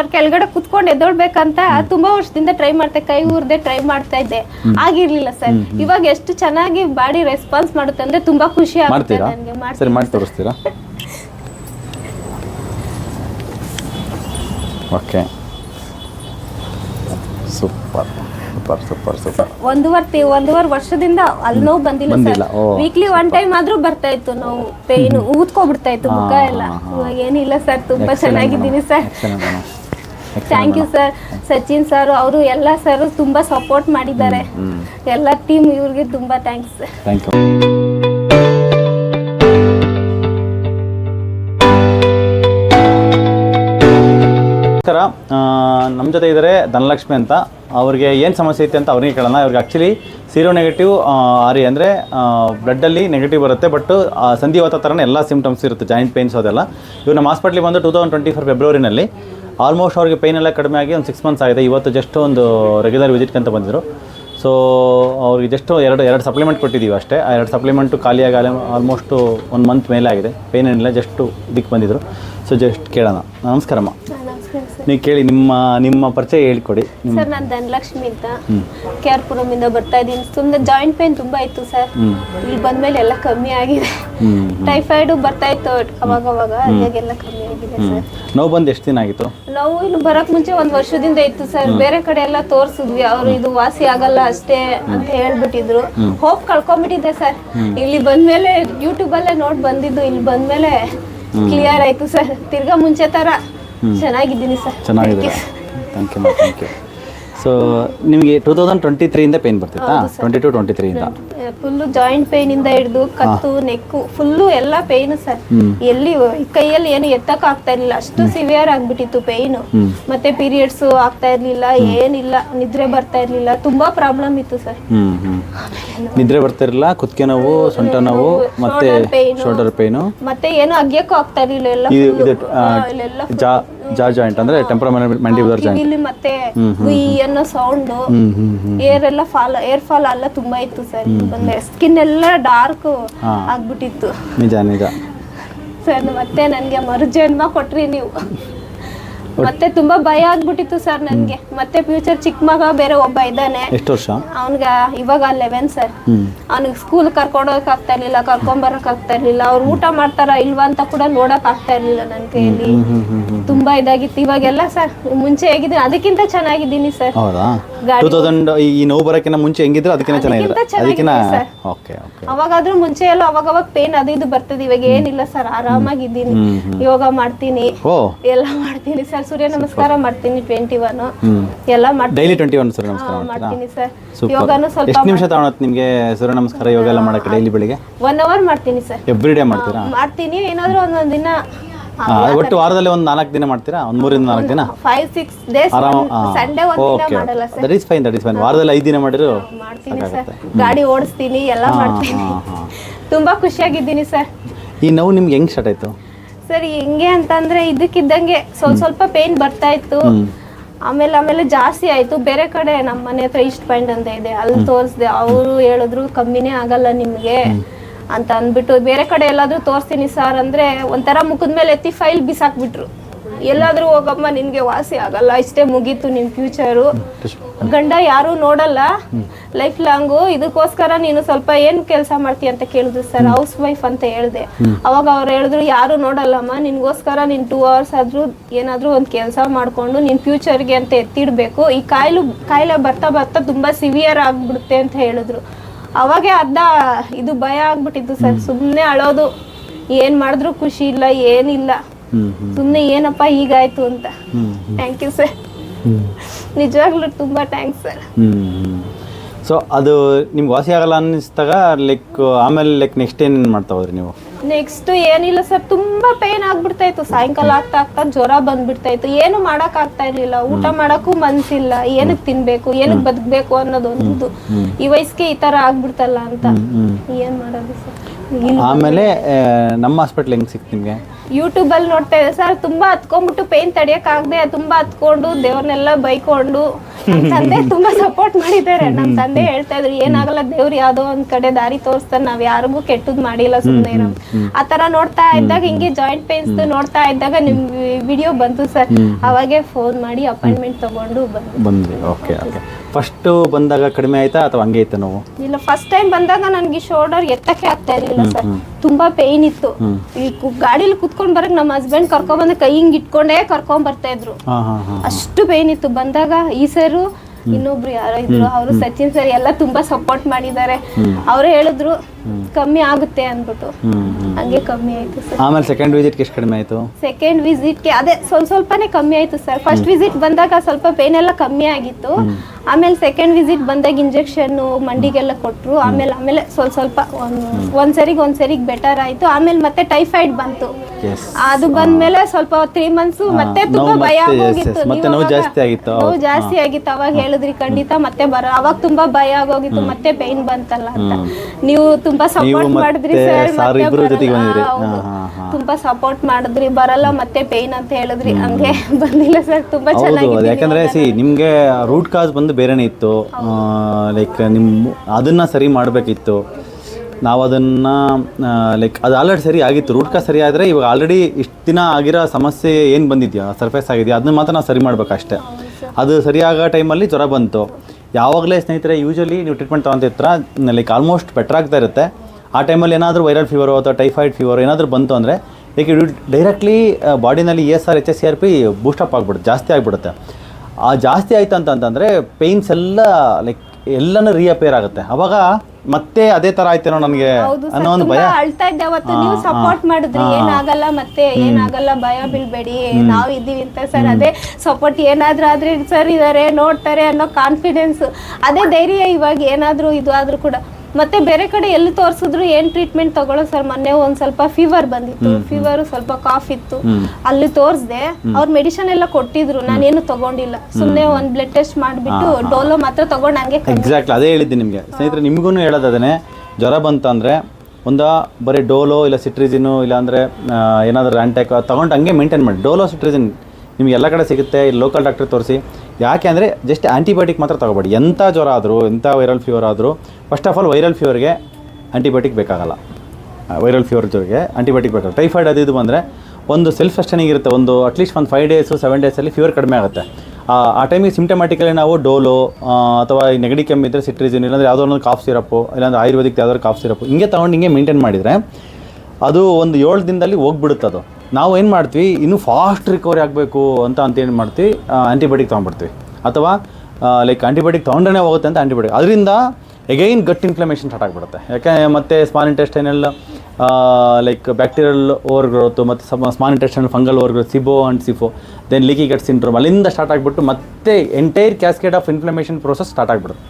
Sir ಕೆಳಗಡೆ ಕುತ್ಕೊಂಡು ಎದೊಳ್ಬೇಕಂತ ತುಂಬಾ ವರ್ಷದಿಂದ ಟ್ರೈ ಮಾಡ್ತೆ ಕೈ ಊರ್ದೆ ಟ್ರೈ ಮಾಡ್ತಾ ಇದ್ದೆ. ಆಗಿರ್ಲಿಲ್ಲ ಸರ್. ಇವಾಗ ಎಷ್ಟು ಚೆನ್ನಾಗಿ ಬಾಡಿ ರೆಸ್ಪಾನ್ಸ್ ಮಾಡುತ್ತೆ ಅಂದ್ರೆ ತುಂಬಾ ಖುಷಿ ಆಗುತ್ತೆ ನನಗೆ. ಸರಿ ಮಾಡಿ ತೋರಿಸ್ತೀರಾ? Okay. Super super super super. ಒಂದೂವರೆ ಒಂದೂವರೆ ವರ್ಷದಿಂದ ಅಲ್ಲಿ ನೋವು ಬಂದಿಲ್ಲ ಬಂದಿಲ್ಲ, ಸರ್ ವೀಕ್ಲಿ ಒನ್ ಟೈಮ್ ಆದ್ರೂ ಬರ್ತಾ ಇತ್ತು ನೋವು. ಪೇನ್ ಊದ್ಕೊಬಿಡ್ತಾ ಇತ್ತು ಮುಖ ಎಲ್ಲ. ಇವಾಗ ಏನಿಲ್ಲ ಸರ್. ತುಂಬಾ ಚೆನ್ನಾಗಿದ್ದೀನಿ sir. Thank you sir Sachin sir ಅವರು ಎಲ್ಲ ಸರ್ ತುಂಬಾ ಸಪೋರ್ಟ್ ಮಾಡಿದ್ದಾರೆ. ಎಲ್ಲ ಟೀಮ್ ಇವ್ರಿಗೆ ತುಂಬಾ ಥ್ಯಾಂಕ್ಸ್ ಸರ್ ಥ್ಯಾಂಕ್ ಯು ನಮಸ್ಕಾರ ನಮ್ಮ ಜೊತೆ ಇದ್ದಾರೆ ಧನಲಕ್ಷ್ಮಿ ಅಂತ. ಅವ್ರಿಗೆ ಏನು ಸಮಸ್ಯೆ ಐತೆ ಅಂತ ಅವ್ರಿಗೆ ಕೇಳೋಣ. ಅವ್ರಿಗೆ ಆ್ಯಕ್ಚುಲಿ ಸೀರೋ ನೆಗೆಟಿವ್ ಆರಿ ಅಂದರೆ ಬ್ಲಡ್ಡಲ್ಲಿ ನೆಗೆಟಿವ್ ಬರುತ್ತೆ ಬಟ್ ಸಂಧಿವಾತ ಥರನೇ ಎಲ್ಲ ಸಿಂಪ್ಟಮ್ಸ್ ಇರುತ್ತೆ ಜಾಯಿಂಟ್ ಪೇನ್ಸ್ ಅದೆಲ್ಲ. ಇವ್ರು ನಮ್ಮ ಹಾಸ್ಪಿಟ್ಲಿಗೆ ಬಂದು ಟೂ ತೌಸಂಡ್ ಟ್ವೆಂಟಿ ಫೋರ್ ಫೆಬ್ರವರಿನಲ್ಲಿ ಆಲ್ಮೋಸ್ಟ್ ಅವ್ರಿಗೆ ಪೇನ್ ಎಲ್ಲ ಕಡಿಮೆ ಆಗಿ ಒಂದು ಸಿಕ್ಸ್ ಮಂತ್ಸ್ ಆಗಿದೆ. ಇವತ್ತು ಜಸ್ಟ್ ಒಂದು ರೆಗ್ಯುಲರ್ ವಿಸಿಟ್ಗೆ ಅಂತ ಬಂದಿದ್ರು. ಸೊ ಅವ್ರಿಗೆ ಜಸ್ಟ್ ಎರಡು ಎರಡು ಸಪ್ಲಿಮೆಂಟ್ ಕೊಟ್ಟಿದ್ದೀವಿ ಅಷ್ಟೇ. ಆ ಎರಡು ಸಪ್ಲಿಮೆಂಟು ಖಾಲಿಯಾಗಿ ಆಲ್ಮೋಸ್ಟು ಒಂದು ಮಂತ್ ಮೇಲೆ ಆಗಿದೆ. ಪೇನ್ ಏನಿಲ್ಲ ಜಸ್ಟು ಇದಕ್ಕೆ ಬಂದಿದ್ರು. ಸೊ ಜಸ್ಟ್ ಕೇಳೋಣ. ನಮಸ್ಕಾರಮ್ಮ ನೀವು ಕೇಳಿ ನಿಮ್ಮ ನಿಮ್ಮ ಪರಿಚಯ ಹೇಳ್ಕೊಡಿ. ಸರ್ ನಾನು ಧನಲಕ್ಷ್ಮಿ ಅಂತ ಕೆ ಆರ್ ಇಂದ ಬರ್ತಾ ಇದ್ದೀನಿ. ಸುಮ್ಮನೆ ಜಾಯಿಂಟ್ ಪೇನ್ ತುಂಬಾ ಇತ್ತು ಸರ್. ಇಲ್ಲಿ ಬಂದ್ಮೇಲೆ ಎಲ್ಲ ಕಮ್ಮಿ ಆಗಿದೆ. ಟೈಫಾಯ್ಡ್ ಬರ್ತಾ ಇತ್ತು ಅವಾಗ ಅವಾಗ ಇವಾಗೆಲ್ಲ ಕಮ್ಮಿ ಆಗಿದೆ ಸರ್. ನೋವು ಬಂದು ಎಷ್ಟು ದಿನ ಆಗಿತ್ತು? ನೋವು ಇಲ್ಲಿ ಬರಕ್ ಮುಂಚೆ ಒಂದು ವರ್ಷದಿಂದ ಇತ್ತು ಸರ್. ಬೇರೆ ಕಡೆ ಎಲ್ಲ ತೋರಿಸಿದ್ವಿ. ಅವ್ರು ಇದು ವಾಸಿ ಆಗಲ್ಲ ಅಷ್ಟೇ ಅಂತ ಹೇಳ್ಬಿಟ್ಟಿದ್ರು. ಹೋಪ್ ಕಳ್ಕೊಂಡ್ಬಿಟ್ಟಿದ್ದೆ ಸರ್. ಇಲ್ಲಿ ಬಂದ್ಮೇಲೆ ಯೂಟ್ಯೂಬ್ ಅಲ್ಲೇ ನೋಡ್ ಬಂದಿದ್ದು. ಇಲ್ಲಿ ಬಂದ್ಮೇಲೆ ಕ್ಲಿಯರ್ ಆಯ್ತು ಸರ್. ತಿರ್ಗಾ ಮುಂಚೆ ತರ ಚೆನ್ನಾಗಿದ್ದೀನಿ ಸರ್. ಚೆನ್ನಾಗಿದ್ದೀರಾ? Thank you thank you so ನಿಮಗೆ ಟೂ ತೌಸಂಡ್ ಟ್ವೆಂಟಿ ತ್ರೀಯಿಂದ ಪೇನ್ ಬರ್ತಿತ್ತಾ? ಟ್ವೆಂಟಿ ಟು ಟ್ವೆಂಟಿ ತ್ರೀಯಿಂದ ಫುಲ್ಲು ಜಾಯಿಂಟ್ ಪೇನ್ ಇಂದ ಹಿಡಿದು ಕತ್ತು ನೆಕ್ಕು ಫುಲ್ಲು ಎಲ್ಲ ಪೇನ್ ಸರ್. ಎಲ್ಲಿ ಕೈಯಲ್ಲಿ ಏನು ಎತ್ತಕ್ ಆಗ್ತಾ ಇರ್ಲಿಲ್ಲ. ಅಷ್ಟು ಸಿವಿಯರ್ ಆಗ್ಬಿಟ್ಟಿತ್ತು ಪೇನ್ ಮತ್ತೆ ಪೀರಿಯಡ್ಸ್ ಆಗ್ತಾ ಇರ್ಲಿಲ್ಲ ಏನಿಲ್ಲ ನಿದ್ರೆ ಬರ್ತಾ ಇರ್ಲಿಲ್ಲ. ತುಂಬಾ ಪ್ರಾಬ್ಲಮ್ ಇತ್ತು ಸರ್. ನಿದ್ರೆ ಬರ್ತಾ ನಿದ್ರೆ ಕುತ್ಕೆ ಕುತ್ತಿಗೆ ನೋವು ಸೊಂಟ ನೋವು ಮತ್ತೆ. ಶೋಲ್ಡರ್ ಪೇನು ಮತ್ತೆ ಏನು ಅಗ್ಯಕ್ಕೂ ಆಗ್ತಾ ಇರ್ಲಿಲ್ಲ ಎಲ್ಲ ಜಾ ಜಾಯಿಂಟ್ ಅಂದ್ರೆ ಟೆಂಪರ್ ಮ್ಯಾಂಡಿಬುಲರ್ ಜಾಯಿಂಟ್ ಇಲ್ಲಿ ಮತ್ತೆ ಗುಯ್ ಅನ್ನೋ ಸೌಂಡ್ ಏರ್ ಎಲ್ಲ ಫಾಲ್ ಏರ್ ಫಾಲ್ ಎಲ್ಲ ತುಂಬಾ ಇತ್ತು ಸರ್ ಬಂದೆ ಸ್ಕಿನ್ ಎಲ್ಲ ಡಾರ್ಕ್. ಆಗ್ಬಿಟ್ಟಿತ್ತು. ನಿಜ ನಿಜ. ಸರ್ ಮತ್ತೆ ನನಗೆ ಮರುಜನ್ಮ ಕೊಟ್ರಿ ನೀವು. ಮತ್ತೆ ತುಂಬಾ ಭಯ ಆಗ್ಬಿಟ್ಟಿತ್ತು ಸರ್ ನನ್ಗೆ. ಮತ್ತೆ ಫ್ಯೂಚರ್ ಚಿಕ್ಕ ಮಗ ಬೇರೆ ಒಬ್ಬ ಇದ್ದಾನೆ. ಎಷ್ಟು ವರ್ಷ? ಅವನ್ಗ ಇವಾಗ ಲೆವೆನ್ ಸರ್ ಅವ್ನಿಗೆ ಸ್ಕೂಲ್ ಕರ್ಕೊಂಡು ಹೋಗಕ್ ಆಗ್ತಾ ಇರ್ಲಿಲ್ಲ ಕರ್ಕೊಂಡ್ ಬರಕ್ ಆಗ್ತಾ ಇರ್ಲಿಲ್ಲ. ಅವ್ರು ಊಟ ಮಾಡ್ತಾರ ಇಲ್ವಾ ಅಂತ ಕೂಡ ನೋಡಕ್ ಆಗ್ತಾ ಇರ್ಲಿಲ್ಲ ನನ್ ಕೈಯಲ್ಲಿ ತುಂಬಾ ಇದಾಗಿತ್ತು. ಇವಾಗೆಲ್ಲ ಸರ್ ಮುಂಚೆ ಹೇಗಿದ್ದೀನಿ ಅದಕ್ಕಿಂತ ಚೆನ್ನಾಗಿದ್ದೀನಿ ಸರ್ ಹೌದಾ? ಟೂ ತೌಸಂಡ್ ಈ ನೋವು ಬರೋಕ್ಕಿಂತ ಮುಂಚೆ ಹೆಂಗಿದ್ರೆ ಅದಕ್ಕಿಂತ ಚೆನ್ನಾಗಿದೆ ಅದಕ್ಕಿಂತ ಓಕೆ ಓಕೆ. ಅವಾಗಾದ್ರೂ ಮುಂಚೆ ಎಲ್ಲ ಅವಾಗ ಅವಾಗ ಪೇನ್ ಅದು ಇದು ಬರ್ತದೆ. ಇವಾಗ ಏನಿಲ್ಲ ಸರ್. ಆರಾಮಾಗಿದ್ದೀನಿ. ಯೋಗ ಮಾಡ್ತೀನಿ. ಓ. ಎಲ್ಲ ಮಾಡ್ತೀನಿ ಸರ್. ಸೂರ್ಯ ನಮಸ್ಕಾರ ಮಾಡ್ತೀನಿ ಟ್ವೆಂಟಿ ಒನ್ ಎಲ್ಲ ಮಾಡ್ತೀನಿ. ಡೈಲಿ ಟ್ವೆಂಟಿ ಒನ್ ಸೂರ್ಯ ನಮಸ್ಕಾರ ಮಾಡ್ತೀನಿ ಸರ್. ಯೋಗನು ಸ್ವಲ್ಪ ಎಷ್ಟು ನಿಮಿಷ ತಗೊಳತ್ತೆ ನಿಮಗೆ ಸೂರ್ಯ ನಮಸ್ಕಾರ? ಯೋಗ ಎಲ್ಲ ಮಾಡಕ್ಕೆ ಡೈಲಿ ಬೆಳಿಗ್ಗೆ? ಒನ್ ಅವರ್ ಮಾಡ್ತೀನಿ ಸರ್. ಎವ್ರಿ ಡೇ ಮಾಡ್ತೀರಾ ಮಾಡ್ತೀನಿ. ಏನಾದರೂ ಒಂದೊಂದು ದಿನ ಒಟ್ಟು ವಾರದಲ್ಲಿ ಒಂದು ನಾಲ್ಕು ದಿನ ಮಾಡ್ತೀರಾ? ಒಂದು ಮೂರಿಂದ ನಾಲ್ಕು ದಿನ? ಫೈವ್ ಸಿಕ್ಸ್ ಡೇಸ್ ಆರಾಮ ಸಂಡೇ ಒಂದ್ ದಿನ ಓಕೆ ಮಾಡಲ್ಲ sir that is fine that is fine ವಾರದಲ್ಲಿ ಐದು ದಿನ ಮಾಡಿದ್ರು ಮಾಡ್ತೀನಿ ಸರ್ ಗಾಡಿ ಓಡಿಸ್ತೀನಿ ಎಲ್ಲ ಮಾಡ್ತೀನಿ. ತುಂಬಾ ಖುಷಿಯಾಗಿದ್ದೀನಿ ಸರ್ ಈ ನೋವು ನಿಮ್ಗೆ ಹೆಂಗ್ ಸ್ಟಾರ್ಟ್ ಆಯ್ತು? ಸರ್ ಹೆಂಗೆ ಅಂತಂದ್ರೆ ಇದಕ್ಕಿದ್ದಂಗೆ ಸ್ವಲ್ಪ ಸ್ವಲ್ಪ ಪೇನ್ ಬರ್ತಾ ಇತ್ತು. ಆಮೇಲೆ ಆಮೇಲೆ ಜಾಸ್ತಿ ಆಯ್ತು. ಬೇರೆ ಕಡೆ ನಮ್ಮ ಮನೆ ಹತ್ರ ಈಸ್ಟ್ ಪಾಯಿಂಟ್ ಅಂತ ಇದೆ. ಅಲ್ಲಿ ತೋರಿಸ್ದೆ. ಅವರು ಹೇಳಿದ್ರು ಕಮ್ಮಿನೇ ಆಗಲ್ಲ ನಿಮ್ಗೆ. ಅಂತ ಅಂದ್ಬಿಟ್ಟು ಬೇರೆ ಕಡೆ ಎಲ್ಲಾದ್ರೂ ತೋರಿಸ್ತೀನಿ ಸರ್ ಅಂದ್ರೆ ಒಂಥರ ಮುಖದ ಮೇಲೆ ಎತ್ತಿ ಫೈಲ್ ಬಿಸಾಕ್ಬಿಟ್ರು. ಎಲ್ಲಾದ್ರೂ ಹೋಗಮ್ಮ ನಿನ್ಗೆ ವಾಸಿ ಆಗಲ್ಲ ಇಷ್ಟೇ ಮುಗೀತು ನಿಮ್ ಫ್ಯೂಚರು ಗಂಡ ಯಾರು ನೋಡಲ್ಲ. ಲೈಫ್ ಲಾಂಗು ಇದಕ್ಕೋಸ್ಕರ ನೀನು ಸ್ವಲ್ಪ ಏನ್ ಕೆಲಸ ಮಾಡ್ತೀಯ ಅಂತ ಕೇಳಿದ್ರು ಸರ್ ಹೌಸ್ ವೈಫ್ ಅಂತ ಹೇಳ್ದೆ. ಅವಾಗ ಅವ್ರು ಹೇಳಿದ್ರು ಯಾರು ನೋಡಲ್ಲಮ್ಮ ನಿನ್ಗೋಸ್ಕರ ನೀನ್ ಟೂ ಅವರ್ಸ್ ಆದ್ರೂ ಏನಾದ್ರೂ ಒಂದ್ ಕೆಲಸ ಮಾಡ್ಕೊಂಡು ನಿನ್ ಫ್ಯೂಚರ್ಗೆ ಅಂತ ಎತ್ತಿಡ್ಬೇಕು. ಈ ಕಾಯಿಲು ಕಾಯಿಲೆ ಬರ್ತಾ ಬರ್ತಾ ತುಂಬಾ ಸಿವಿಯರ್ ಆಗ್ಬಿಡುತ್ತೆ ಅಂತ ಹೇಳಿದ್ರು. ಅವಾಗೆ ಅದ್ನ ಇದು ಭಯ ಆಗ್ಬಿಟ್ಟಿತ್ತು ಸರ್. ಸುಮ್ಮನೆ ಅಳೋದು. ಏನ್ ಮಾಡಿದ್ರು ಖುಷಿ ಇಲ್ಲ ಏನಿಲ್ಲ. ಸುಮ್ಮನೆ ಏನಪ್ಪ ಹೀಗಾಯ್ತು ಅಂತ. ಥ್ಯಾಂಕ್ ಯು ಸರ್ ನಿಜವಾಗ್ಲೂ ತುಂಬಾ ಥ್ಯಾಂಕ್ಸ್ ಸರ್ ಸೊ ಅದು ನಿಮ್ಗೆ ವಾಸಿ ಆಗಲ್ಲ ಅನ್ನಿಸ್ದಾಗ ಲೈಕ್ ಆಮೇಲೆ ಲೈಕ್ ನೆಕ್ಸ್ಟ್ ಏನೇನು ಮಾಡ್ತಾ ಹೋದ್ರಿ ನೀವು? ನೆಕ್ಸ್ಟ್ ಏನಿಲ್ಲ ಸರ್ ತುಂಬಾ ಪೇನ್ ಆಗ್ಬಿಡ್ತಾ ಇತ್ತು ಸಾಯಂಕಾಲ ಆಗ್ತಾ ಆಗ್ತಾ ಜ್ವರ ಬಂದ್ಬಿಡ್ತಾ ಇತ್ತು ಏನು ಮಾಡಕ್ ಆಗ್ತಾ ಇರ್ಲಿಲ್ಲ. ಊಟ ಮಾಡಕ್ಕೂ ಮನ್ಸಿಲ್ಲ. ಏನಕ್ ತಿನ್ಬೇಕು ಏನಕ್ ಬದುಕ್ಬೇಕು ಅನ್ನೋದೊಂದು ಈ ವಯಸ್ಸಿಗೆ ಈ ತರ ಆಗ್ಬಿಡ್ತಲ್ಲ ಅಂತ. ಏನ್ ಮಾಡೋದು ಸರ್ ಆಮೇಲೆ ನಮ್ಮ ಹಾಸ್ಪಿಟ್ಲ್ ಹೆಂಗ್ ಸಿಕ್ತು ನಿಮಗೆ? ಯೂಟ್ಯೂಬ್ ಅಲ್ಲಿ ನೋಡ್ತಾ ಇದ್ದೆ. ಸರ್ ತುಂಬಾ ಹತ್ಕೊಂಡ್ಬಿಟ್ಟು ಪೇನ್ ತಡಿಯಕ್ ಆಗದೆ ತುಂಬಾ ಹತ್ಕೊಂಡು ದೇವ್ರನ್ನೆಲ್ಲ ಬೈಕೊಂಡು ನಮ್ ತಂದೆ ತುಂಬಾ ಸಪೋರ್ಟ್ ಮಾಡಿದ್ದಾರೆ. ನಮ್ ತಂದೆ ಹೇಳ್ತಾ ಇದ್ರು ಏನಾಗಲ್ಲ ದೇವ್ರು ಯಾವ್ದೋ ಒಂದ್ ಕಡೆ ದಾರಿ ತೋರಿಸ್ತಾರೆ ನಾವ್ ಯಾರಿಗೂ ಕೆಟ್ಟದ್ ಮಾಡಿಲ್ಲ ಸುಮ್ನೆ ಇರೋ ಆತರ ನೋಡ್ತಾ ಇದ್ದಾಗ ಹಿಂಗೆ ಜಾಯಿಂಟ್ ಪೇನ್ಸ್ ನೋಡ್ತಾ ಇದ್ದಾಗ ನಿಮ್ ವಿಡಿಯೋ ಬಂತು ಸರ್. ಅವಾಗೆ ಫೋನ್ ಮಾಡಿ ಅಪಾಯಿಂಟ್ಮೆಂಟ್ ತಗೊಂಡು ಬಂದ್ವಿ. ಓಕೆ ಓಕೆ ಫಸ್ಟು ಬಂದಾಗ ಕಡಿಮೆ ಆಯ್ತಾ ಅಥವಾ ಹಂಗೆ ಇತ್ತು ನೋವು? ಇಲ್ಲ ಫಸ್ಟ್ ಟೈಮ್ ಬಂದಾಗ ನನಗೆ ಶೋಲ್ಡರ್ ಎತ್ತಕ್ಕೆ ಆಗ್ತಾ ಇರಲಿಲ್ಲ ಸರ್ ತುಂಬಾ ಪೇನ್ ಇತ್ತು. ಈ ಕು- ಗಾಡಿಲಿ ಕುತ್ಕೊಂಡ್ ಬರಕ್ ನಮ್ಮ ಹಸ್ಬೆಂಡ್ ಕರ್ಕೊಂಡ್ ಬಂದ ಕೈ ಹಿಂಗ್ ಇಟ್ಕೊಂಡೇ ಕರ್ಕೊಂಡ್ ಬರ್ತಾ ಇದ್ರು. ಹಾಂ ಹಾಂ ಹಾಂ ಅಷ್ಟು ಪೇನ್ ಇತ್ತು. ಬಂದಾಗ ಈ ಸರು ಇನ್ನೊಬ್ರು ಯಾರೋ ಇದ್ರು ಅವರು ಸಚಿನ್ ಸರ್ ಎಲ್ಲ ತುಂಬಾ ಸಪೋರ್ಟ್ ಮಾಡಿದ್ದಾರೆ. ಅವ್ರು ಹೇಳಿದ್ರು ಕಮ್ಮಿ ಆಗುತ್ತೆ ಅಂದ್ಬಿಟ್ಟು. ಹಂಗೆ ಕಮ್ಮಿ ಆಯ್ತು ಸರ್. ಆಮೇಲೆ ಸೆಕೆಂಡ್ ವಿಸಿಟ್ಗೆ ಎಷ್ಟು ಕಡಿಮೆ ಆಯ್ತು? ಸೆಕೆಂಡ್ ವಿಸಿಟ್ಗೆ ಅದೇ ಸ್ವಲ್ಪ ಸ್ವಲ್ಪನೇ ಕಮ್ಮಿ ಆಯ್ತು ಸರ್. ಫಸ್ಟ್ ವಿಸಿಟ್ ಬಂದಾಗ ಸ್ವಲ್ಪ ಪೇನ್ ಎಲ್ಲ ಕಮ್ಮಿ ಆಗಿತ್ತು. ಆಮೇಲೆ ಸೆಕೆಂಡ್ ವಿಸಿಟ್ ಬಂದಾಗ ಇಂಜೆಕ್ಷನ್ ಮಂಡಿಗೆಲ್ಲ ಕೊಟ್ಟರು ಆಮೇಲೆ ಆಮೇಲೆ ಸ್ವಲ್ಪ ಸ್ವಲ್ಪ ಒಂದ್ ಒಂದು ಸರಿಗೆ ಬೆಟರ್ ಆಯ್ತು. ಆಮೇಲೆ ಮತ್ತೆ ಟೈಫಾಯ್ಡ್ ಬಂತು. ಅದು ಬಂದ್ಮೇಲೆ ಸ್ವಲ್ಪ ತ್ರೀ ಮಂತ್ಸ್ ಮತ್ತೆ ತುಂಬಾ ಭಯ ಆಗೋಗಿತ್ತು. ನೋವು ಜಾಸ್ತಿ ಆಗಿತ್ತು, ನೋವು ಜಾಸ್ತಿ ಆಗಿತ್ತು ಅವಾಗ ಹೇಳಿದ್ರಿ ಖಂಡಿತ. ಮತ್ತೆ ಬರೋ ಅವಾಗ ತುಂಬಾ ಭಯ ಆಗೋಗಿತ್ತು ಮತ್ತೆ ಪೇನ್ ಬಂತಲ್ಲ ಅಂತ. ನೀವು ತುಂಬಾ ಸಪೋರ್ಟ್ ಮಾಡಿದ್ರಿ ಮತ್ತೆ ಸರ್ ಹಾ, ಹಾ. ತುಂಬಾ ಸಪೋರ್ಟ್ ಮಾಡಿದ್ರಿ ಬರಲ್ಲ ಮತ್ತೆ ಪೇನ್ ಅಂತ ಹೇಳಿದ್ರಿ. ಹಂಗೆ ಬಂದಿಲ್ಲ ಸರ್ ತುಂಬಾ ಹೌದು ಚೆನ್ನಾಗಿದೆ ಯಾಕಂದ್ರೆ ಸಿ ನಿಮಗೆ ರೂಟ್ ಕಾಸ್ ಬಂದು ಬೇರೆನೇ ಇತ್ತು. ಲೈಕ್ ನಿಮ್ಮ ಅದನ್ನ ಸರಿ ಮಾಡಬೇಕಿತ್ತು. ನಾವು ಅದನ್ನು ಲೈಕ್ ಅದು ಆಲ್ರೆಡಿ ಸರಿ ಆಗಿತ್ತು. ರೂಟ್ ಕಾಸ್ ಸರಿ ಆದರೆ ಇವಾಗ ಆಲ್ರೆಡಿ ಇಷ್ಟು ದಿನ ಆಗಿರೋ ಸಮಸ್ಯೆ ಏನು ಬಂದಿದೆಯಾ? ಸರ್ಫೇಸ್ ಆಗಿದೆಯಾ? ಅದನ್ನ ಮಾತ್ರ ನಾವು ಸರಿ ಮಾಡ್ಬೇಕಷ್ಟೇ. ಅದು ಸರಿಯಾಗೋ ಟೈಮಲ್ಲಿ ಜ್ವರ ಬಂತು. ಯಾವಾಗಲೇ ಸ್ನೇಹಿತರೆ ಯೂಶಲಿ ನೀವು ಟ್ರೀಟ್ಮೆಂಟ್ ತೊಗೊತಿರ್ತೀರ ಲೈಕ್ ಆಲ್ಮೋಸ್ಟ್ ಬೆಟರ್ ಆಗ್ತಾ ಇರುತ್ತೆ. ಆ ಟೈಮಲ್ಲಿ ಏನಾದರೂ ವೈರಲ್ ಫೀವರು ಅಥವಾ ಟೈಫಾಯ್ಡ್ ಫೀವರ್ ಏನಾದರೂ ಬಂತು ಅಂದರೆ, ಈಗ directly ಬಾಡಿನಲ್ಲಿ S R H S C R P boost up ಆಗ್ಬಿಡುತ್ತೆ, ಜಾಸ್ತಿ ಆಗಿಬಿಡುತ್ತೆ. ಆ ಜಾಸ್ತಿ ಆಯ್ತು ಅಂತಂತಂದರೆ ಪೇಯ್ನ್ಸ್ ಎಲ್ಲ ಲೈಕ್ ಎಲ್ಲನೂ ರೀಅಪೇರ್ ಆಗುತ್ತೆ. ಅವಾಗ ಮತ್ತೆ ಅದೇ ತರ ಆಯ್ತೇನೋ ನನಗೆ ಹೌದು ಸರ್ ಅನ್ನೋ ಒಂದು ಭಯ. ತುಂಬಾ ಅಳ್ತಾ ಇದ್ದೆ ಅವತ್ತು. ನೀವು ಸಪೋರ್ಟ್ ಮಾಡಿದ್ರಿ. ಏನಾಗಲ್ಲ ಮತ್ತೆ ಏನಾಗಲ್ಲ ಭಯ ಬೀಳ್ಬೇಡಿ. ನಾವು ಇದ್ದೀವಿ ಅಂತ ಸರ್. ಅದೇ ಸಪೋರ್ಟ್ ಏನಾದ್ರೂ ಆದ್ರೆ ಸರ್ ಇದಾರೆ ನೋಡ್ತಾರೆ ಅನ್ನೋ ಕಾನ್ಫಿಡೆನ್ಸ್ ಅದೇ ಧೈರ್ಯ ಇವಾಗ ಏನಾದ್ರೂ ಇದು ಆದ್ರೂ ಕೂಡ. ಮತ್ತೆ ಬೇರೆ ಕಡೆ ಎಲ್ಲಿ ತೋರಿಸಿದ್ರು ಏನ್ ಟ್ರೀಟ್ಮೆಂಟ್ ತಗೊಳ್ಳೋ ಸರ್ ಮೊನ್ನೆ ಒಂದ್ ಸ್ವಲ್ಪ ಫೀವರ್ ಬಂದಿತ್ತು. ಫೀವರ್ ಸ್ವಲ್ಪ ಕಾಫ್ ಇತ್ತು. ಅಲ್ಲಿ ತೋರಿಸ್ದೆ. ಅವ್ರ ಮೆಡಿಸಿನ್ ಎಲ್ಲ ಕೊಟ್ಟಿದ್ರು. ನಾನೇನು ತಗೊಂಡಿಲ್ಲ. ಸುಮ್ನೆ ಒಂದ್ ಬ್ಲಡ್ ಟೆಸ್ಟ್ ಮಾಡ್ಬಿಟ್ಟು ಡೋಲೋ ಮಾತ್ರ ತಗೊಂಡ್ ಹಂಗೆ ಎಕ್ಸಾಕ್ಟ್ ಅದೇ ಹೇಳಿದ್ದೆ ನಿಮಗೆ. ಸ್ನೇಹಿತರೆ ನಿಮಗೂ ಹೇಳೋದೇ ಜ್ವರ ಬಂತಂದ್ರೆ ಒಂದು ಬರೀ ಡೋಲೋ ಇಲ್ಲ ಸಿಟ್ರಿಜಿನು ಇಲ್ಲಾಂದರೆ ಏನಾದ್ರು ಆಂಟ್ಯಾಕ್ ತಗೊಂಡು ಹಂಗೆ ಮೇಂಟೈನ್ ಮಾಡಿ. ಡೋಲೋ ಸಿಟ್ರಿಜಿನ್ ನಿಮ್ಗೆ ಎಲ್ಲ ಕಡೆ ಸಿಗುತ್ತೆ. ಇಲ್ಲಿ ಲೋಕಲ್ ಡಾಕ್ಟ್ರ್ ತೋರಿಸಿ. ಯಾಕೆ ಅಂದರೆ ಜಸ್ಟ್ ಆ್ಯಂಟಿಬಯೋಟಿಕ್ ಮಾತ್ರ ತೊಗೋಬೇಡಿ. ಎಂಥ ಜ್ವರ ಆದರೂ ಎಂಥ ವೈರಲ್ ಫೀವರ್ ಆದರೂ ಫಸ್ಟ್ ಆಫ್ ಆಲ್ ವೈರಲ್ ಫೀವರ್ಗೆ ಆ್ಯಂಟಿಬಯೋಟಿಕ್ ಬೇಕಾಗಲ್ಲ. ವೈರಲ್ ಫೀವರ್ ಜೊತೆಗೆ ಆಂಟಿಬಯೋಟಿಕ್ ಬೇಕಾಗಲ್ಲ. ಟೈಫಾಯ್ಡ್ ಅದು ಇದು ಬಂದರೆ ಒಂದು ಸೆಲ್ಫ್ ಸಸ್ಟೈನಿಂಗ್ ಇರುತ್ತೆ. ಒಂದು ಅಟ್ಲೀಸ್ಟ್ ಒಂದು ಫೈವ್ ಡೇಸು ಸೆವೆನ್ ಡೇಸಲ್ಲಿ ಫೀವರ್ ಕಡಿಮೆ ಆಗುತ್ತೆ. ಆ ಟೈಮಿಗೆ ಸಿಮ್ಟಮ್ಯಾಟಿಕಲಿ ನಾವು ಡೋಲೋ ಅಥವಾ ನೆಗಡಿ ಕೆಮ್ಮು ಇದ್ದರೆ ಸಿಟ್ರಿಜಿನ್ ಇಲ್ಲಾಂದರೆ ಯಾವುದೋ ಒಂದು ಕಾಫ್ ಸಿರಪ್ಪು ಇಲ್ಲಾಂದರೆ ಆಯುರ್ವೇದಿಕ್ ಯಾವ್ದಾದ್ರು ಕಾಫ್ ಸಿರಪ್ಪು ಹಿಂಗೆ ತೊಗೊಂಡು ಹಿಂಗೆ ಮೇಂಟೈನ್ ಮಾಡಿದರೆ ಅದು ಒಂದು ಏಳು ದಿನದಲ್ಲಿ ಹೋಗ್ಬಿಡುತ್ತೆ ಅದು ನಾವು ಏನು ಮಾಡ್ತೀವಿ? ಇನ್ನೂ ಫಾಸ್ಟ್ ರಿಕವರಿ ಆಗಬೇಕು ಅಂತ ಅಂತ ಏನು ಮಾಡ್ತೀವಿ? ಆ್ಯಂಟಿಬಯೋಟಿಕ್ ತೊಗೊಂಡ್ಬಿಡ್ತೀವಿ. ಅಥವಾ ಲೈಕ್ ಆ್ಯಂಟಿಬಯೋಟಿಕ್ ತೊಗೊಂಡ್ರೆ ಹೋಗುತ್ತೆ ಅಂತ ಆ್ಯಂಟಿಬಯೋಟಿಕ್ ಅದರಿಂದ ಎಗೈನ್ ಗಟ್ ಇನ್ಫ್ಲಮೇಷನ್ ಸ್ಟಾರ್ಟ್ ಆಗಿಬಿಡುತ್ತೆ. ಯಾಕೆ, ಮತ್ತೆ small intestinal like bacterial over growth ಮತ್ತು small intestinal fungal over growth SIBO and SIFO then leaky gut syndrome ಅಲ್ಲಿಂದ ಸ್ಟಾರ್ಟ್ ಆಗಿಬಿಟ್ಟು ಮತ್ತೆ entire cascade of inflammation process start ಆಗಿಬಿಡುತ್ತೆ.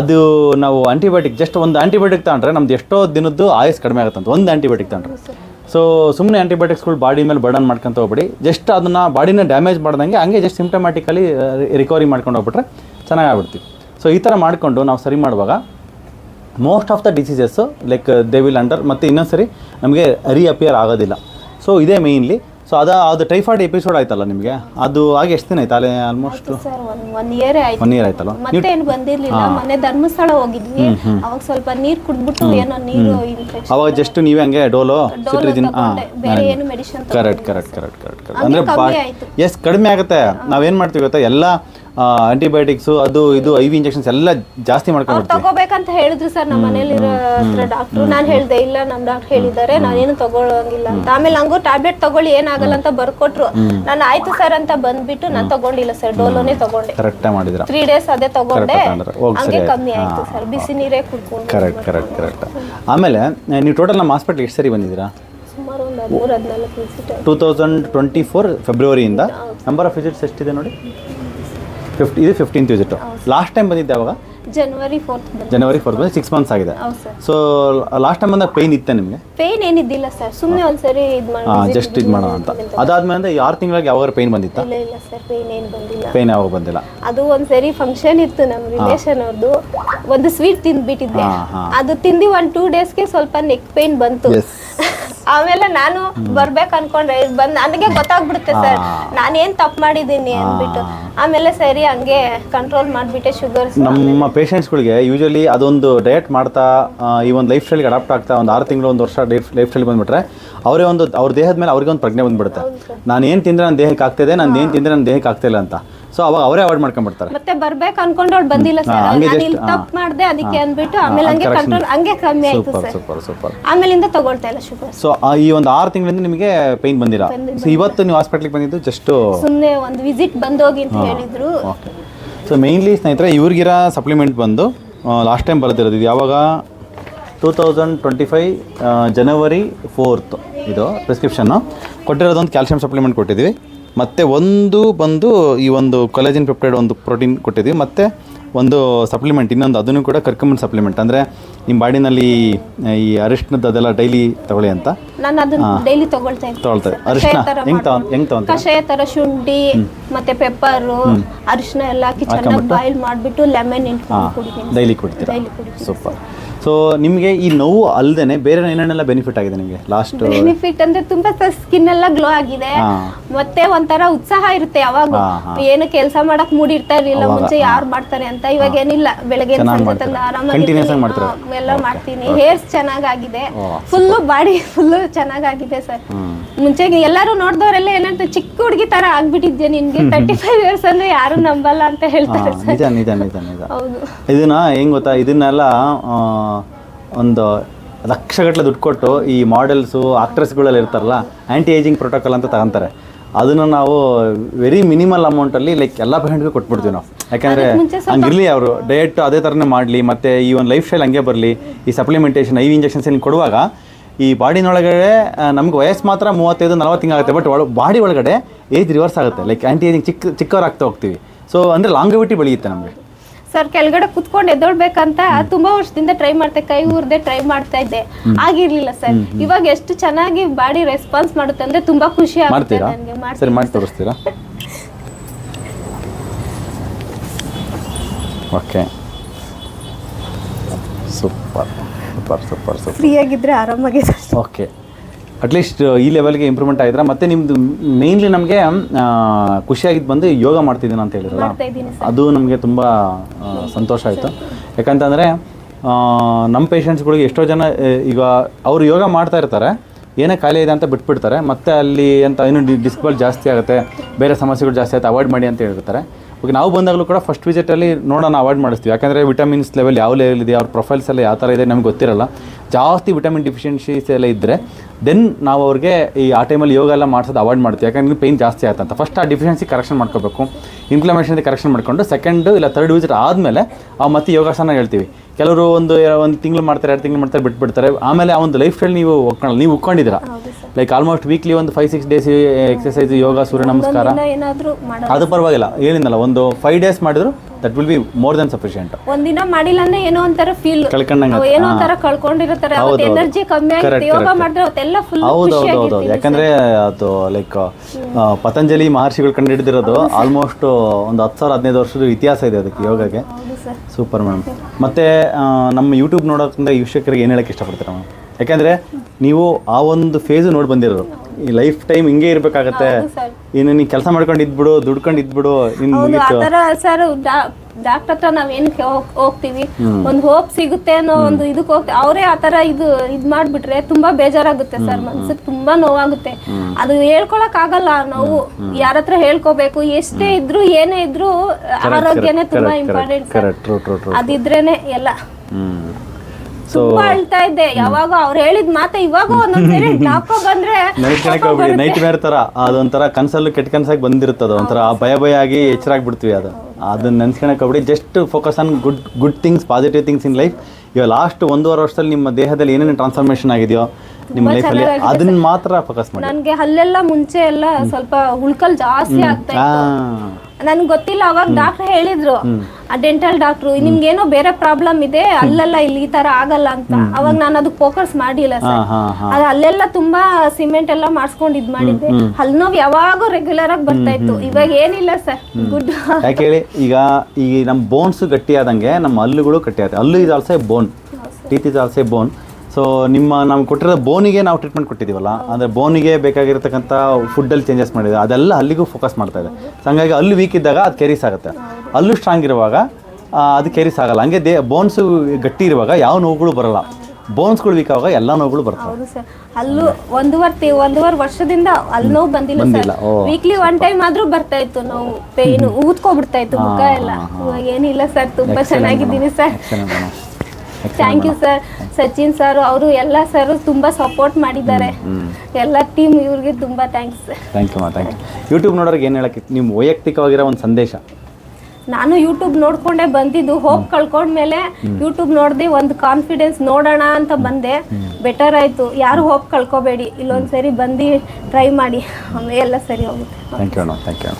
ಅದು ನಾವು ಆ್ಯಂಟಿಬಯೋಟಿಕ್ ಜಸ್ಟ್ ಒಂದು ಆ್ಯಂಟಿಬಯೋಟಿಕ್ ತಗೊಂಡ್ರೆ ನಮ್ದು ಎಷ್ಟೋ ದಿನದ್ದು ಆಯಸ್ ಕಡಿಮೆ ಆಗುತ್ತಂತ ಒಂದು ಆ್ಯಂಟಿಬಯೋಟಿಕ್ ತಗೊಂಡ್ರೆ. ಸೊ ಸುಮ್ಮನೆ ಆ್ಯಂಟಿಬಯೋಟಿಕ್ಸ್ಗಳು ಬಾಡಿ ಮೇಲೆ ಬರ್ಡನ್ ಮಾಡ್ಕೊಂತ ಹೋಗ್ಬಿಡಿ. ಜಸ್ಟ್ ಅದನ್ನು ಬಾಡಿನ ಡ್ಯಾಮೇಜ್ ಮಾಡ್ದಂಗೆ ಹಂಗೆ ಜಸ್ಟ್ ಸಿಂಪ್ಟಮ್ಯಾಟಿಕಲಿ ರಿಕವರಿ ಮಾಡ್ಕೊಂಡು ಹೋಗ್ಬಿಟ್ರೆ ಚೆನ್ನಾಗಾಗ್ಬಿಡ್ತೀವಿ. ಸೊ ಈ ಥರ ಮಾಡಿಕೊಂಡು ನಾವು ಸರಿ ಮಾಡುವಾಗ most of the diseases like they will under ಮತ್ತು ಇನ್ನೊಂದು ಸರಿ ನಮಗೆ ರೀಅಪಿಯರ್ ಆಗೋದಿಲ್ಲ. ಸೊ ಇದೇ ಮೇಯ್ನ್ಲಿ ಸೊ ಅದು ಅದು ಟೈಫಾಯ್ಡ್ ಎಪಿಸೋಡ್ ಆಯ್ತಲ್ಲ ನಿಮಗೆ? ಅದು ಆಗಿ ಎಷ್ಟು ದಿನ ಆಯ್ತು? ಅಲ್ಲೇ ಆಲ್ಮೋಸ್ಟ್ ಸರ್ ಒನ್ ಇಯರ್ ಆಯ್ತು. ಒನ್ ಇಯರ್ ಆಯ್ತಲ್ಲ? ಮತ್ತೆ ಏನು ಬಂದಿರಲಿಲ್ಲ. ಮೊನ್ನೆ ಧರ್ಮಸ್ಥಳ ಹೋಗಿದ್ವಿ. ಅವಾಗ ಸ್ವಲ್ಪ ನೀರು ಕುಡ್ಬಿಟ್ಟು ಏನೋ ನೀರು ಇನ್ಫೆಕ್ಷನ್ ಅವಾಗ ಜಸ್ಟ್ ನೀವೇ ಹಂಗೆ ಡೋಲೋ ಸಿಟ್ರಿಜಿನ್ ಹಾಂ. ಬೇರೆ ಏನು medicine correct correct correct correct ಅಂದರೆ. ಎಸ್ ಕಡಿಮೆ ಆಗುತ್ತೆ. ನಾವೇನು ಮಾಡ್ತೀವಿ ಗೊತ್ತಾ? ಎಲ್ಲ ಆಂಟಿಬಯೋಟಿಕ್ಸು ಅದು ಇದು ಐ ವಿ ಇಂಜೆಕ್ಷನ್ಸ್ ಎಲ್ಲ ಜಾಸ್ತಿ ಮಾಡ್ಕೊಂಡು ಮಾಡ್ಕೊಂಡ್ಬಿಡ್ತೀವಿ ತಗೋಬೇಕಂತ ಹೇಳಿದ್ರು ಸರ್ ನಮ್ಮ ಮನೇಲಿರೋ ಡಾಕ್ಟರ್ ನಾನು ಹೇಳ್ದೆ ಇಲ್ಲ ನಮ್ಮ ಡಾಕ್ಟರ್ ಹೇಳಿದ್ದಾರೆ ನಾನೇನು ತಗೊಳ್ಳೋಂಗಿಲ್ಲ ಅಂತ. ಆಮೇಲೆ ಹಂಗೂ ಟ್ಯಾಬ್ಲೆಟ್ ತಗೊಳ್ಳಿ ಏನಾಗಲ್ಲ ಅಂತ ಬರ್ಕೊಟ್ರು. ನಾನು ಆಯ್ತು ಸರ್ ಅಂತ ಬಂದ್ಬಿಟ್ಟು ನಾನು ತಗೊಂಡಿಲ್ಲ ಸರ್ ಡೋಲೋನೇ ತಗೊಂಡೆ. ಕರೆಕ್ಟ್ ಮಾಡಿದ್ರ ತ್ರೀ ಡೇಸ್ ಅದೇ ತಗೊಂಡೆ. Correct ತಗೊಂಡ್ರೆ. ಹೋಗ್ ಹಂಗೆ ಸರಿ ಕಮ್ಮಿ ಆಯ್ತು ಸರ್ ಬಿಸಿ ನೀರೇ ಕುಡ್ಕೊಂಡು ಕರೆಕ್ಟ್ ಕರೆಕ್ಟ್ ಕರೆಕ್ಟ್. ಆಮೇಲೆ ನೀವು ಟೋಟಲ್ ನಮ್ಮ ಹಾಸ್ಪಿಟ್ಲ್ ಎಷ್ಟು ಸರಿ ಬಂದಿದ್ದೀರಾ? ಸುಮಾರು ಒಂದು ಹದಿಮೂರು ಹದಿನಾಲ್ಕು visit two thousand twenty four ಫೆಬ್ರವರಿಯಿಂದ number of visits ಎಷ್ಟಿದೆ ನೋಡಿ? ಫಿಫ್ಟಿ ಇದು ಫಿಫ್ಟೀನ್ತ್ ವಿಸಿಟ್ ಲಾಸ್ಟ್ ಟೈಮ್ ಬಂದಿದ್ದೆ ಅವಾಗ ಜನವರಿ ಫೋರ್ತ್ ಜನವರಿ ಫೋರ್ತ್ ಬಂದು ಸಿಕ್ಸ್ ಮಂತ್ಸ್ ಆಗಿದೆ. ಸೊ ಲಾಸ್ಟ್ ಟೈಮ್ ಬಂದಾಗ ಪೇನ್ ಇತ್ತೆ ನಿಮಗೆ? ಪೇನ್ ಏನಿದ್ದಿಲ್ಲ ಸರ್ ಸುಮ್ಮನೆ ಒಂದ್ಸರಿ ಇದು ಮಾಡಿ ಜಸ್ಟ್ ಇದು ಮಾಡೋಣ ಅಂತ. ಅದಾದ್ಮೇಲೆ ಆರು ತಿಂಗಳಿಗೆ ಯಾವಾಗ ಪೇನ್ ಬಂದಿತ್ತು? ಇಲ್ಲ ಇಲ್ಲ ಸರ್ ಪೇನ್ ಏನು ಬಂದಿಲ್ಲ. ಪೇನ್ ಯಾವಾಗ ಬಂದಿಲ್ಲ? ಅದು ಒಂದ್ಸರಿ ಫಂಕ್ಷನ್ ಇತ್ತು ನಮ್ಮ ರಿಲೇಷನ್ ಅವ್ರದ್ದು ಒಂದು ಸ್ವೀಟ್ ತಿಂದ್ಬಿಟ್ಟಿದ್ದೆ. ಅದು ತಿಂದು ಒಂದು ಟೂ ಡೇಸ್ಗೆ ಸ್ವಲ್ಪ ನೆಕ್ ಪೇನ್ ಬಂತು. ಆಮೇಲೆ ನಾನು ಬರ್ಬೇಕು ಅನ್ಕೊಂಡ್ರೆ ಬಂದ್ ನನಗೆ ಗೊತ್ತಾಗ್ಬಿಡುತ್ತೆ ಸರ್ ನಾನೇನ್ ತಪ್ಪು ಮಾಡಿದ್ದೀನಿ ಅಂದ್ಬಿಟ್ಟು. ಆಮೇಲೆ ಸರಿ ಹಂಗೆ ಕಂಟ್ರೋಲ್ ಮಾಡ್ಬಿಟ್ಟೆ ಶುಗರ್ ನಮ್ಮ ಪೇಷಂಟ್ಸ್ಗಳಿಗೆ ಯೂಶಲಿ ಅದೊಂದು ಡಯಟ್ ಮಾಡ್ತಾ ಈ ಒಂದು ಲೈಫ್ ಸ್ಟೈಲ್ಗೆ ಅಡಾಪ್ಟ್ ಆಗ್ತಾ ಒಂದು ಆರು ತಿಂಗಳು ಒಂದು ವರ್ಷ ಲೈಫ್ ಸ್ಟೈಲ್ ಬಂದ್ಬಿಟ್ರೆ ಅವರೇ ಒಂದು ಅವ್ರ ದೇಹದ ಮೇಲೆ ಅವ್ರಿಗೆ ಒಂದು ಪ್ರಜ್ಞೆ ಬಂದ್ಬಿಡುತ್ತೆ. ನಾನು ಏನು ತಿಂದ್ರೆ ನನ್ನ ದೇಹಕ್ಕೆ ಆಗ್ತಿದೆ ನಾನು ಏನು ತಿಂದರೆ ನನ್ನ ದೇಹಕ್ಕೆ ಆಗ್ತಿಲ್ಲ ಅಂತ. ಸೊ ಅವಾಗ ಅವರೇ ಅವಾಯ್ಡ್ ಮಾಡ್ಕೊಂಡ್ಬಿಡ್ತಾರೆ. ಮತ್ತೆ ಬರ್ಬೇಕು ಅನ್ಕೊಂಡು ಅವ್ರು ಬಂದಿಲ್ಲ ಸರ್. ಹಂಗೆ ನಾನು ಇಲ್ಲಿ. ತಪ್ಪು ಮಾಡಿದೆ ಅದಕ್ಕೆ ಅಂದ್ಬಿಟ್ಟು ಆಮೇಲೆ ಹಂಗೆ correction. ಕಂಟ್ರೋಲ್ ಹಂಗೆ ಕಮ್ಮಿ ಆಯ್ತು ಸೂಪರ್ ಸರ್. Super super. ಆಮೇಲಿಂದ ತಗೊಳ್ತಾ ಇಲ್ಲ ಶುಗರ್ ಸೊ ಈ ಒಂದು ಆರು ತಿಂಗಳಿಂದ ನಿಮಗೆ ಪೈನ್ ಬಂದಿಲ್ಲ. ಸೊ ಇವತ್ತು ನೀವು ಹಾಸ್ಪಿಟ್ಲಿಗೆ ಬಂದಿದ್ದು ಜಸ್ಟ್ ಸುಮ್ಮನೆ ಒಂದು ವಿಸಿಟ್ ಬಂದೋಗಿ ಅಂತ ಹೇಳಿದ್ರು. ಓಕೆ ಸೊ ಮೇಯ್ನ್ಲಿ ಸ್ನೇಹಿತರೆ ಇವ್ರಿಗಿರೋ ಸಪ್ಲಿಮೆಂಟ್ ಬಂದು ಲಾಸ್ಟ್ ಟೈಮ್ ಬರೆದಿರೋದು ಇದು. ಯಾವಾಗ? Two thousand twenty five January fourth ಇದು ಪ್ರಿಸ್ಕ್ರಿಪ್ಷನ್ನು ಕೊಟ್ಟಿರೋದೊಂದು ಕ್ಯಾಲ್ಸಿಯಂ ಸಪ್ಲಿಮೆಂಟ್ ಕೊಟ್ಟಿದ್ದೀವಿ. ಮತ್ತು ಒಂದು ಬಂದು ಈ ಒಂದು ಕೊಲೆಜಿನ್ ಪೆಪ್ಟೈಡ್ ಒಂದು ಪ್ರೋಟೀನ್ ಕೊಟ್ಟಿದ್ದೀವಿ. ಮತ್ತು ಒಂದು ಸಪ್ಲಿಮೆಂಟ್ ಇನ್ನೊಂದು ಅದನ್ನು ಕೂಡ ಕರ್ಕಮನ್ ಸಪ್ಲಿಮೆಂಟ್ ಅಂದರೆ ನಿಮ್ಮ ಬಾಡಿನಲ್ಲಿ ಈ ಅರಿಶಿನದ್ದು ಅದೆಲ್ಲ ಡೈಲಿ ತಗೊಳ್ಳಿ ಅಂತ. ನಾನು ಅದನ್ನ ಡೈಲಿ ತಗೊಳ್ತಾ ತೊಗೊಳ್ತಾರೆ ಅರಿಶಿನ ಹೆಂಗೆ ತೊಗೊಂತಾರೆ? ಕಷಾಯ ತರ ಶುಂಠಿ ಮತ್ತೆ ಪೆಪ್ಪರು ಅರಿಶಿನ ಎಲ್ಲ ಹಾಕಿ ಚೆನ್ನಾಗಿ ಬಾಯ್ಲ್ ಮಾಡಿಬಿಟ್ಟು ಲೆಮನ್ ಕುಡಿತೀನಿ ಡೈಲಿ ಕೊಡ್ತೀರಾ? ಸೂಪರ್. ಸೊ ನಿಮಗೆ ಈ ನೋವು ಅಲ್ಲದೆ ಬೇರೆ ಏನೇನೆಲ್ಲ ಬೆನಿಫಿಟ್ ಆಗಿದೆ ನಿಮಗೆ? ಲಾಸ್ಟ್ ಬೆನಿಫಿಟ್ ಅಂದ್ರೆ ತುಂಬಾ ಸ್ಕಿನ್ ಎಲ್ಲ ಗ್ಲೋ ಆಗಿದೆ. ಮತ್ತೆ ಒಂಥರ ಉತ್ಸಾಹ ಇರುತ್ತೆ ಯಾವಾಗ. ಏನು ಕೆಲಸ ಮಾಡಕ್ ಮೂಡಿ ಇರ್ತಾ ಇರ್ಲಿಲ್ಲ ಮುಂಚೆ ಯಾರು ಮಾಡ್ತಾರೆ ಅಂತ ಇವಾಗ ಏನಿಲ್ಲ. ಬೆಳಗ್ಗೆ ಆರಾಮಾಗಿ ಎಲ್ಲ ಮಾಡ್ತೀನಿ. ಹೇರ್ಸ್ ಚೆನ್ನಾಗಾಗಿದೆ. ಫುಲ್ ಫುಲ್ಲು ಬಾಡಿ ಫುಲ್ಲು ಚೆನ್ನಾಗಾಗಿದೆ ಸರ್ ಮುಂಚೆ ಎಲ್ಲರೂ ನೋಡಿದವರೆಲ್ಲ ಏನಂತ ಚಿಕ್ಕ ಹುಡುಗಿ ತರ ಆಗ್ಬಿಟ್ಟಿದ್ಯಾ ನಿನ್ಗೆ? ತರ್ಟಿ ಫೈವ್ ಇಯರ್ಸ್ ಅಂದ್ರೆ ಯಾರು ನಂಬಲ್ಲ ಅಂತ ಹೇಳ್ತಾರೆ ನಿಜ ನಿಜ ನಿಜ ನಿಜ. ಹೌದು. ಇದನ್ನ ಹೆಂಗ್ ಗೊತ್ತಾ? ಇದನ್ನೆಲ್ಲ ಒಂದು ಲಕ್ಷಗಟ್ಟಲೆ ದುಡ್ಡು ಕೊಟ್ಟು ಈ ಮಾಡೆಲ್ಸು ಆಕ್ಟ್ರೆಸ್ಗಳೆಲ್ಲ ಇರ್ತಾರಲ್ಲ ಆ್ಯಂಟಿ ಏಜಿಂಗ್ ಪ್ರೋಟೋಕಾಲ್ ಅಂತ ತಗೊಂತಾರೆ. ಅದನ್ನು ನಾವು ವೆರಿ ಮಿನಿಮಲ್ ಅಮೌಂಟಲ್ಲಿ ಲೈಕ್ ಎಲ್ಲ ಪೇಷೆಂಟ್ಗೂ ಕೊಟ್ಬಿಡ್ತೀವಿ ನಾವು. ಯಾಕೆಂದರೆ ಹಂಗಿರಲಿ ಅವರು ಡಯಟ್ ಅದೇ ಥರನೇ ಮಾಡಲಿ ಮತ್ತು ಈ ಒಂದು ಲೈಫ್ ಸ್ಟೈಲ್ ಹಂಗೆ ಬರಲಿ ಈ ಸಪ್ಲಿಮೆಂಟೇಷನ್ ಐ ವಿ ಇಂಜೆಕ್ಷನ್ಸ್ ಏನು ಕೊಡುವಾಗ ಈ ಬಾಡಿನೊಳಗಡೆ ನಮ್ಗೆ ವಯಸ್ಸು ಮಾತ್ರ ಮೂವತ್ತೈದು ನಲವತ್ತು ಹಿಂಗಾಗುತ್ತೆ ಬಟ್ ಒಳ ಬಾಡಿ ಒಳಗಡೆ ಏಜ್ ರಿವರ್ಸ್ ಆಗುತ್ತೆ. ಲೈಕ್ ಆ್ಯಂಟಿ ಏಜಿಂಗ್ ಚಿಕ್ಕ ಚಿಕ್ಕವರಾಗ್ತಾ ಹೋಗ್ತೀವಿ. ಸೊ ಅಂದರೆ ಲಾಂಗವಿಟಿ ಬೆಳೆಯುತ್ತೆ ನಮಗೆ. ಸರ್ ಕೆಳಗಡೆ ಕುತ್ಕೊಂಡು ಎದ್ದೊಳ್ಬೇಕಂತ ತುಂಬಾ ವರ್ಷದಿಂದ ಟ್ರೈ ಮಾಡ್ತೆ ಕೈ ಊರ್ದೆ ಟ್ರೈ ಮಾಡ್ತಾ ಇದ್ದೆ. ಆಗಿರ್ಲಿಲ್ಲ ಸರ್. ಇವಾಗ ಎಷ್ಟು ಚೆನ್ನಾಗಿ ಬಾಡಿ ರೆಸ್ಪಾನ್ಸ್ ಮಾಡುತ್ತೆ ಅಂದ್ರೆ ತುಂಬಾ ಖುಷಿ ಆಗುತ್ತೆ ನನಗೆ. ಮಾಡಿ ಸರಿ ಮಾಡಿ ತೋರಿಸ್ತೀರಾ? Okay. Super super super super. Free ಆಗಿದ್ರೆ ಆರಾಮಾಗಿದೆ ಓಕೆ. ಅಟ್ಲೀಸ್ಟ್ ಈ ಲೆವೆಲ್ಗೆ ಇಂಪ್ರೂವ್ಮೆಂಟ್ ಆಗಿದ್ರೆ ಮತ್ತೆ ನಿಮ್ದು ಮೇನ್ಲಿ ನಮಗೆ ಖುಷಿಯಾಗಿದ್ದು ಬಂದು ಯೋಗ ಮಾಡ್ತಿದ್ದೀನಿ ಅಂತ ಹೇಳಿದ್ರಲ್ಲ. ಅದು ನಮಗೆ ತುಂಬ ಸಂತೋಷ ಆಯಿತು. ಯಾಕಂತಂದರೆ ನಮ್ಮ ಪೇಷಂಟ್ಸ್ಗಳಿಗೆ ಎಷ್ಟೋ ಜನ ಈಗ ಅವರು ಯೋಗ ಮಾಡ್ತಾ ಇರ್ತಾರೆ ಏನೇ ಖಾಲಿ ಇದೆ ಅಂತ ಬಿಟ್ಬಿಡ್ತಾರೆ ಮತ್ತೆ ಅಲ್ಲಿ ಅಂತ ಏನು ಡಿಸ್ಕಲ್ ಜಾಸ್ತಿ ಆಗುತ್ತೆ ಬೇರೆ ಸಮಸ್ಯೆಗಳು ಜಾಸ್ತಿ ಆಗುತ್ತೆ ಅವಾಯ್ಡ್ ಮಾಡಿ ಅಂತ ಹೇಳಿರ್ತಾರೆ ಓಕೆ ನಾವು ಬಂದಾಗಲೂ ಕೂಡ ಫಸ್ಟ್ ವಿಸಿಟಲ್ಲಿ ನೋಡೋಣ ಅವಾಯ್ಡ್ ಮಾಡಿಸ್ತೀವಿ. ಯಾಕಂದರೆ ವಿಟಮಿನ್ಸ್ ಲೆವೆಲ್ ಯಾವ ಲೆವೆಲ್ ಇದೆ ಅವ್ರ ಪ್ರೊಫೈಲ್ಸ್ ಎಲ್ಲ ಯಾವ ಥರ ಇದೆ ನಮ್ಗೆ ಗೊತ್ತಿರಲ್ಲ. ಜಾಸ್ತಿ ವಿಟಮಿನ್ ಡಿಫಿಷಿಯನ್ಸೀಸ್ ಎಲ್ಲ ಇದ್ದರೆ ದೆನ್ ನಾವು ಅವ್ರಿಗೆ ಈ ಆ ಟೈಮಲ್ಲಿ ಯೋಗ ಎಲ್ಲ ಮಾಡಿಸೋದು ಅವಾಯ್ಡ್ ಮಾಡ್ತೀವಿ. ಯಾಕಂದ್ರೆ ಪೇಯ್ನ್ ಜಾಸ್ತಿ ಆಯ್ತಂತ. ಫಸ್ಟ್ ಆ ಡಿಫಿಷಿಯನ್ಸಿ ಕರೆಕ್ಷನ್ ಮಾಡ್ಕೋಬೇಕು. ಇನ್ಫ್ಲಮೇಷನ್ ಕರೆಕ್ಷನ್ ಮಾಡ್ಕೊಂಡು ಸೆಕೆಂಡ್ ಇಲ್ಲ ತರ್ಡ್ ವಿಸಿಟ್ ಆದಮೇಲೆ ಆ ಮತ್ತೆ ಯೋಗಾಸನ ಹೇಳ್ತೀವಿ. ಕೆಲವರು ಒಂದು ಒಂದು ತಿಂಗಳು ಮಾಡ್ತಾರೆ ಎರಡು ತಿಂಗಳು ಮಾಡ್ತಾರೆ ಬಿಟ್ಬಿಡ್ತಾರೆ. ಆಮೇಲೆ ಆ ಒಂದು ಲೈಫ್ ಸ್ಟೈಲ್ ನೀವು ಒಕ್ಕೊಂಡು ನೀವು ಉಕ್ಕೊಂಡಿದ್ದೀರಾ ಲೈಕ್ ಆಲ್ಮೋಸ್ಟ್ ವೀಕ್ಲಿ ಒಂದು five six days exercise yoga surya namaskar. ಅದು ಪರವಾಗಿಲ್ಲ. ಏನಿಲ್ಲ ಒಂದು ಫೈವ್ ಡೇಸ್ ಮಾಡಿದ್ರು that will be more than sufficient ಒಂದಿನ ಮಾಡಿಲ್ಲ ಅಂದ್ರೆ ಏನೋ ಒಂಥರ ಫೀಲ್ ಕಳ್ಕೊಂಡಂಗೆ. ಏನೋ. ಒಂಥರ ಕಳ್ಕೊಂಡಿರ್ತಾರೆ. ಅವತ್ತು ಎನರ್ಜಿ ಕಮ್ಮಿ ಆಗುತ್ತೆ ಯೋಗ. ಮಾಡಿದ್ರೆ ಅವತ್ತೆಲ್ಲ ಫುಲ್ ಹೌದು ಹೌದು ಯಾಕಂದ್ರೆ ಅದು ಲೈಕ್ ಪತಂಜಲಿ ಮಹರ್ಷಿಗಳು ಕಂಡು ಹಿಡಿದಿರೋದು ಆಲ್ಮೋಸ್ಟ್ ಒಂದು ಹತ್ತು ಸಾವಿರ ಹದಿನೈದು ವರ್ಷದ ಇತಿಹಾಸ ಇದೆ ಅದಕ್ಕೆ ಯೋಗಕ್ಕೆ. ಸರ್. ಸೂಪರ್ ಮ್ಯಾಮ್ ಮತ್ತೆ ನಮ್ಮ ಯೂಟ್ಯೂಬ್ ನೋಡೋದ್ರಿಂದ ಈ ವೀಕ್ಷಕರಿಗೆ ಏನು ಹೇಳಕ್ಕೆ ಇಷ್ಟಪಡ್ತೀರಾ ಮ್ಯಾಮ್ ಯಾಕಂದ್ರೆ ನೀವು ಆ ಒಂದು ಫೇಸ್ ನೋಡಿ ಬಂದಿರೋರು ಈ ಲೈಫ್ ಟೈಮ್ ಹಿಂಗೆ ಇರಬೇಕಾಗತ್ತೆ. ಇನ್ನು ನೀನು ಕೆಲಸ ಮಾಡ್ಕೊಂಡು ಇದ್ಬಿಡು ದುಡ್ಕೊಂಡು ಇದ್ಬಿಡು ಹೌದು ಮುಗೀತು. ಸರ್ ಡಾಕ್ಟರ್ ಹತ್ರ ನಾವ್ ಏನ್ ಹೋಗ್ತೀವಿ ಒಂದ್ ಹೋಪ್ ಸಿಗುತ್ತೆ ಅನ್ನೋ ಒಂದು ಇದಕ್ಕೆ ಹೋಗ್ತೀವಿ ಅವರೇ ಆತರ ಇದು ಇದ್ ಮಾಡ್ಬಿಟ್ರೆ ತುಂಬಾ ಬೇಜಾರಾಗುತ್ತೆ ಸರ್ ಮನ್ಸಿಗೆ ತುಂಬಾ ನೋವಾಗುತ್ತೆ. ಅದು ಹೇಳ್ಕೊಳಕ್ ಆಗಲ್ಲ ನಾವು ಯಾರ ಹತ್ರ ಹೇಳ್ಕೋಬೇಕು ಎಷ್ಟೇ ಇದ್ರು ಏನೇ ಇದ್ರು ಆರೋಗ್ಯನೇ ತುಂಬಾ ಇಂಪಾರ್ಟೆಂಟ್ ಅದಿದ್ರೇನೆ ಎಲ್ಲ. ತುಂಬಾ ಅಳ್ತಾ ಇದ್ದೆ ಯಾವಾಗ ಅವ್ರು ಹೇಳಿದ ಮಾತೆ ಇವಾಗ ಒಂದೊಂದ್ಸರಿ ಬಂದ್ರೆ ನೈಟ್ ಥರ ಅದೊಂಥರ ಕನಸಲ್ಲೂ ಕೆಟ್ಟ ಕನ್ಸಾಗಿ ಬಂದಿರ್ತದೆ ಒಂಥರ ಆ ಭಯ ಭಯ ಆಗಿ ಎಚ್ಚರಾಗ್ಬಿಡ್ತೀವಿ ಅದು. ಅದನ್ನ ನೆನ್ಸ್ಕೊಳಕ್ಕೆ ಬಿಡಿ just focus on good good things positive things in life ಇವಾಗ ಲಾಸ್ಟ್ ಒಂದೂವರೆ ವರ್ಷದಲ್ಲಿ ನಿಮ್ಮ ದೇಹದಲ್ಲಿ ಏನೇನು ಟ್ರಾನ್ಸ್ಫಾರ್ಮೇಷನ್ ಆಗಿದೆಯೋ ನಿಮ್ಮ ಲೈಫಲ್ಲಿ ಅದನ್ನ ಮಾತ್ರ ಫೋಕಸ್ ಮಾಡಿ. ನನಗೆ ಅಲ್ಲೆಲ್ಲ ಮುಂಚೆ ಎಲ್ಲ ಸ್ವಲ್ಪ ಉಳ್ಕಲ್ ಜಾಸ್ತಿ ಆಗ್ತಾ ಇತ್ತು. ನನ್ಗೆ ಗೊತ್ತಿಲ್ಲ ಅವಾಗ ಡಾಕ್ಟರ್ ಹೇಳಿದ್ರು. ಆ ಡೆಂಟಲ್ ಡಾಕ್ಟ್ರು ನಿಮ್ಗೇನೋ ಬೇರೆ ಪ್ರಾಬ್ಲಮ್ ಇದೆ ಅಲ್ಲೆಲ್ಲ ಇಲ್ಲಿ ಈ ತರ ಆಗಲ್ಲ ಅಂತ. ಅವಾಗ ನಾನು ಅದಕ್ಕೆ ಫೋಕಸ್ ಮಾಡಿಲ್ಲ ಸರ್. ಅದು ಅಲ್ಲೆಲ್ಲ ತುಂಬಾ ಸಿಮೆಂಟ್ ಎಲ್ಲ ಮಾಡ್ಸ್ಕೊಂಡ್ ಇದ್ ಮಾಡಿದ್ದೆ. ಅಲ್ಲಿ ನೋವು ಯಾವಾಗೂ ರೆಗ್ಯುಲರ್ ಆಗಿ ಬರ್ತಾ ಇತ್ತು. ಇವಾಗ ಏನಿಲ್ಲ ಸರ್. ಗುಡ್ ಯಾಕೆ ಹೇಳಿ ಈಗ ಈ ನಮ್ಮ ಬೋನ್ಸ್ ಗಟ್ಟಿ ಆದಂಗೆ ನಮ್ಮ ಹಲ್ಲುಗಳು ಗಟ್ಟಿ ಆಗುತ್ತೆ ಹಲ್ಲು ಇದು also bone teeth is also bone so ನಿಮ್ಮ ನಾವು ಕೊಟ್ಟಿರೋ ಬೋನಿಗೆ ನಾವು ಟ್ರೀಟ್ಮೆಂಟ್ ಕೊಟ್ಟಿದ್ದೀವಲ್ಲ ಅಂದರೆ ಬೋನಿಗೆ ಬೇಕಾಗಿರ್ತಕ್ಕಂಥ ಫುಡ್ಡಲ್ಲಿ ಚೇಂಜಸ್ ಮಾಡಿದೆ. ಅದೆಲ್ಲ ಅಲ್ಲಿಗೂ ಫೋಕಸ್ ಮಾಡ್ತಾ ಇದೆ. ಸೊ ಹಂಗಾಗಿ ಅಲ್ಲಿ ವೀಕ್ ಇದ್ದಾಗ ಅದು ಕೆರೀಸ್ ಆಗುತ್ತೆ. ಅಲ್ಲೂ ಸ್ಟ್ರಾಂಗ್ ಇರುವಾಗ ಅದು ಕೆರೀಸ್ ಆಗಲ್ಲ. ಹಂಗೆ ದೇ ಬೋನ್ಸು ಗಟ್ಟಿ ಇರುವಾಗ ಯಾವ ನೋವುಗಳು ಬರಲ್ಲ. ಬೋನ್ಸ್ಗಳು ವೀಕ್ ಆವಾಗ ಎಲ್ಲ ನೋವುಗಳು ಬರ್ತವೆ. ಸರ್ ಅಲ್ಲೂ ಒಂದೂವರೆ ಒಂದೂವರೆ ವರ್ಷದಿಂದ ಅಲ್ಲಿ ನೋವು ಬಂದಿಲ್ಲ ಸರ್ ವೀಕ್ಲಿ ಒನ್ ಟೈಮ್ ಆದ್ರೂ ಬರ್ತಾ ಇತ್ತು ನೋವು. ಪೇನ್ ಊದ್ಕೊಬಿಡ್ತಾ ಇತ್ತು ಮುಖ ಎಲ್ಲ. ಏನಿಲ್ಲ ಸರ್ ತುಂಬಾ ಚೆನ್ನಾಗಿದ್ದೀನಿ sir. Thank you sir Sachin sir ಅವರು ಎಲ್ಲ ಸರ್ ತುಂಬ ಸಪೋರ್ಟ್ ಮಾಡಿದ್ದಾರೆ. ಎಲ್ಲ ಟೀಮ್ ಇವ್ರಿಗೆ ತುಂಬಾ thanks sir thank you thank you YouTube ನೋಡೋರಿಗೆ ಏನು ಹೇಳಕ್ಕೆ ನಿಮ್ಮ ವೈಯಕ್ತಿಕವಾಗಿರೋ ಒಂದು ಸಂದೇಶ? ನಾನು ಯೂಟ್ಯೂಬ್ ನೋಡ್ಕೊಂಡೇ ಬಂದಿದ್ದು ಹೋಪ್ ಕಳ್ಕೊಂಡ್ಮೇಲೆ ಯೂಟ್ಯೂಬ್ ನೋಡ್ದೆ ಒಂದು ಕಾನ್ಫಿಡೆನ್ಸ್ ನೋಡೋಣ ಅಂತ ಬಂದೆ. ಬೆಟರ್ ಆಯ್ತು. ಯಾರು ಹೋಪ್ ಕಳ್ಕೊಬೇಡಿ. ಇಲ್ಲೊಂದ್ಸರಿ ಬಂದು ಟ್ರೈ ಮಾಡಿ. ಎಲ್ಲ ಸರಿ ಹೋಗುತ್ತೆ. ಥ್ಯಾಂಕ್ ಯು ಅಣ್ಣ. Thank you